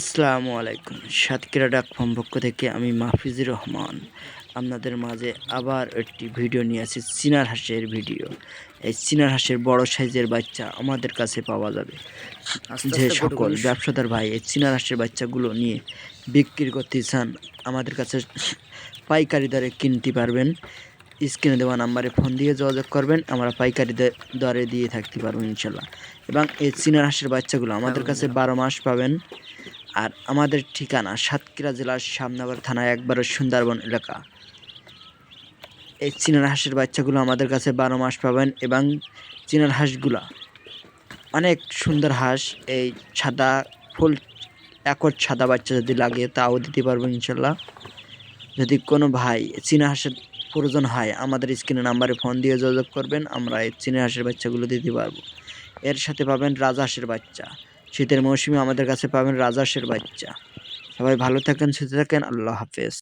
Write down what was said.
আসসালামু আলাইকুম। সাতক্ষীরা ডাক ফার্ম পক্ষ থেকে আমি মাহফিজুর রহমান। আপনাদের মাঝে আবার একটি ভিডিও নিয়ে আসি চিনার হাঁসের ভিডিও। এই চিনার হাঁসের বড় সাইজের বাচ্চা আমাদের কাছে পাওয়া যাবে। যে সকল ব্যবসাদার ভাই এই চিনার হাঁসের বাচ্চাগুলো নিয়ে বিক্রি করতে চান আমাদের কাছে পাইকারি দরে কিনতে পারবেন। স্ক্রিনে দেওয়া নাম্বারে ফোন দিয়ে যোগাযোগ করবেন আমরা পাইকারি দরে দিয়ে থাকতে পারব ইনশাল্লাহ। এবং এই চিনার হাঁসের বাচ্চাগুলো আমাদের কাছে বারো মাস পাবেন। আর আমাদের ঠিকানা সাতক্ষীরা জেলার সামনাবার থানায় একবারে সুন্দরবন এলাকা। এই চিনার হাঁসের বাচ্চাগুলো আমাদের কাছে বারো মাস পাবেন এবং চিনার হাঁসগুলা অনেক সুন্দর হাঁস, এই সাদা ফুল একট সাদা বাচ্চা যদি লাগে তাও দিতে পারব ইনশাল্লাহ। যদি কোনো ভাই চীনা হাঁসের প্রয়োজন হয়, আমাদের স্ক্রিনে নাম্বারে ফোন দিয়ে যোগাযোগ করবেন, আমরা এই চীনা হাঁসের বাচ্চাগুলো দিতে পারব। এর সাথে পাবেন রাজহাঁসের বাচ্চা। শীতের মৌসুমে আমাদের কাছে পাবেন রাজহাঁসের বাচ্চা। সবাই ভালো থাকেন সুস্থ থাকেন আল্লাহ হাফেজ।